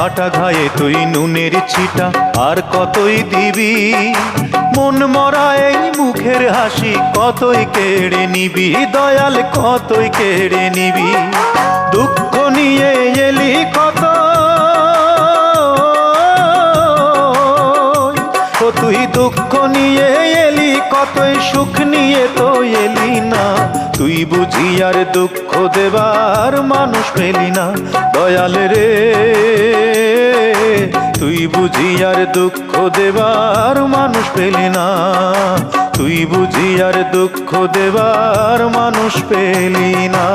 কাটা ঘায়ে তুই নুনের ছিটা, আর কতই দিবি? মন মরা এই মুখের হাসি, কতই কেড়ে নিবি? দয়াল, কতই কেড়ে নিবি? দুঃখ নিয়ে এলি কত? তুই দুঃখ নিয়ে এলি কতই, সুখ নিয়ে তো এলি না। তুই বুঝি আর দুঃখ দেবার মানুষ পেলি না। দয়াল রে। তুই বুঝি আর দুঃখ দেবার মানুষ পেলি না। তুই বুঝি আর দুঃখ দেবার মানুষ পেলি না।